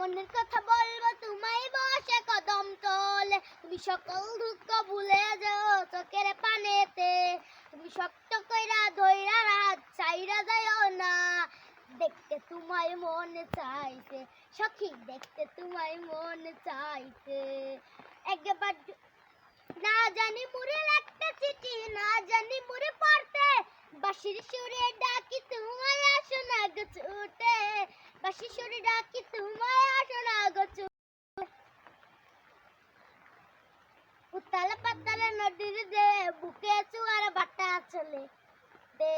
মনে কথা বলব, তোমায় বসে কদম তলে। তুমি সকল দুঃখ ভুলে যাও চোখের পানেতে। তুমি শক্ত কইরা ধইরা রাত চাইরা যাও না। দেখতে তোমায় মন চাইতে, সখী, দেখতে তোমায় মন চাইতে। একবার না জানি মুড়ে লাগতে চিঠি, না জানি মুড়ে পড়তে। বাঁশির সুরে ডাকি, তোমায় আসো না গো ছুটে। বাঁশির সুরে ডাকি, তোমায় আসো না গো উত্তালে পাতালে নদীর দে বুকে চুয়ার বাটা চলে দে।